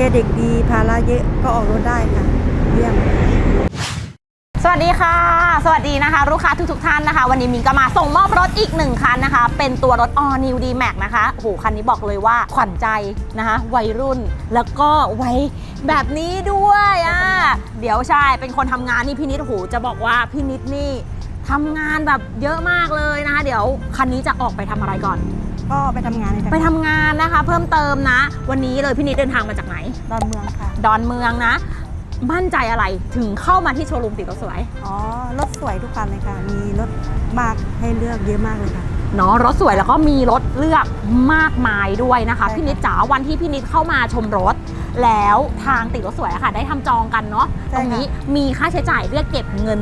เครดิตดีภาระเยอะก็ออกรถได้ค่ะเยี่ยมสวัสดีค่ะ สวัสดีนะคะ ลูกค้าทุกๆท่านนะคะ วันนี้มินก็มาส่งมอบรถอีกหนึ่งคันนะคะ เป็นตัวรถ All New D Max นะคะโอ้โหคันนี้บอกเลยว่าขวัญใจนะคะ วัยรุ่นแล้วก็ไว้แบบนี้ด้วยอะเดี๋ยวใช่เป็นคนทำงานนี่พี่นิดโอ้โหจะบอกว่าพี่นิดนี่ทำงานแบบเยอะมากเลยนะคะ เดี๋ยวคันนี้จะออกไปทำอะไรก่อน ก็ไปทำงานในจังหไปวัดทำงา นนะคะ เพิ่มเติมนะ วันนี้เลยพี่นิดเดินทางมาจากไหน ดอนเมืองค่ะ ดอนเมืองนะ มั่นใจอะไรถึงเข้ามาที่โชว์รูมติดรถสวย อ๋อ รถสวยทุกคันเลยค่ะ มีรถมากให้เลือกเยอะมากเลยค่ะ เนาะรถสวยแล้วก็มีรถเลือกมากมายด้วยนะคะ ใช่ค่ะ พี่นิดจ๋าวันที่พี่นิดเข้ามาชมรถ แล้วทางติดรถสวยอะค่ะ ได้ทำจองกันเนาะใช่ตรงนี้มีค่าใช้จ่ายเรียกเก็บเงิน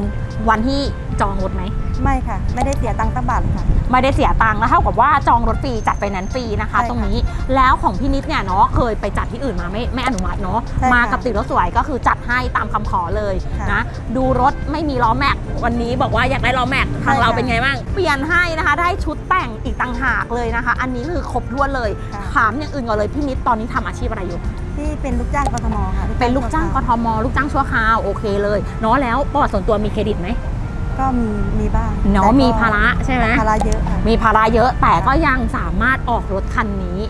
วันที่ จองรถไหม ไม่ค่ะ ไม่ได้เสียตังค์ตั้งบาทเลยค่ะ ไม่ได้เสียตังค์แล้วเท่ากับว่าจองรถฟรีจัดไปนั้นฟรีนะคะ ใช่ค่ะตรงนี้แล้วของพี่นิดเนี่ยเนาะเคยไปจัดที่อื่นมาไม่ไม่อนุมัติเนาะใช่ค่ะมากับติดรถสวยก็คือจัดให้ตามคำขอเลยค่ะนะดูรถไม่มีล้อแม็กวันนี้บอกว่าอยากได้ล้อแม็กทางใช่ค่ะเราเป็นไงบ้างเปลี่ยนให้นะคะ ได้ชุดแต่งอีกต่างหากเลยนะคะ อันนี้คือครบถ้วนเลยค่ะ ถามอย่างอื่นก่อนเลยพี่นิดตอนนี้ทำอาชีพอะไรอยู่ ที่เป็นลูกจ้างกทมค่ะเป็นลูกจ้างกทมลูกจ้างชั่วคราวโอเคเลยเนาะแล้วประวัติส่วนตัวมีเครดิตไหม ก็มีมีบ้างเนาะแต่ก็มีภาระใช่ไหม ภาระเยอะค่ะมีภาระเยอะแต่ก็ยังสามารถออกรถคันนี้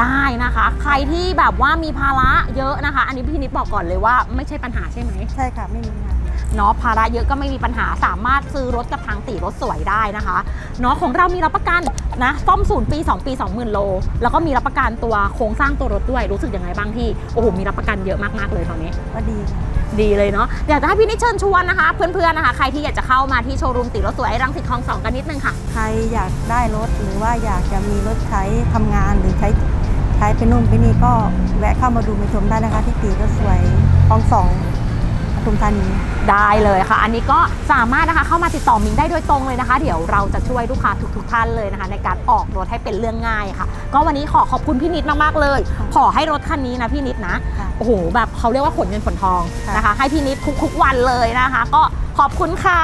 ได้นะคะ ใครที่แบบว่ามีภาระเยอะนะคะ อันนี้พี่นิดบอกก่อนเลยว่าไม่ใช่ปัญหาใช่ไหม ใช่ค่ะไม่มีค่ะ เนาะภาระเยอะก็ไม่มีปัญหาสามารถซื้อรถกับทางตีรถสวยได้นะคะเนาะของเรามีรับประกันนะซ่อมศูนย์ปี 2 ปี 20,000 โล แล้วก็มีรับประกันตัวโครงสร้างตัวรถด้วยรู้สึกยังไงบ้างที่โอ้โหมีรับประกันเยอะมากๆเลยตอนนี้ ก็ดีค่ะ ดีเลยเนาะอยากจะให้พี่นิดเชิญชวนนะคะ เพื่อนๆนะคะ ใครที่อยากจะเข้ามาที่โชว์รูมติรถสวยรังสิตคลองสองกันนิดนึงค่ะ ใครอยากได้รถหรือว่าอยากจะมีรถใช้ทำงานหรือใช้ใช้ไปนู่นไปนี่ก็แวะเข้ามาดูมาชมได้นะคะ ที่ตีรถสวยคลองสองปทุมธานี ได้เลยค่ะ อันนี้ก็สามารถนะคะเข้ามาติดต่อมิงได้โดยตรงเลยนะคะ เดี๋ยวเราจะช่วยลูกค้าทุกๆท่านเลยนะคะ ในการออกรถให้เป็นเรื่องง่ายค่ะ ก็วันนี้ขอขอบคุณพี่นิดมากๆเลยค่ะขอให้รถคันนี้นะพี่นิดนะค่ะ โอ้โหแบบเขาเรียกว่าขนเงินขนทองค่ะนะคะ ให้พี่นิดทุกๆวันเลยนะคะ ก็ขอบคุณค่ะ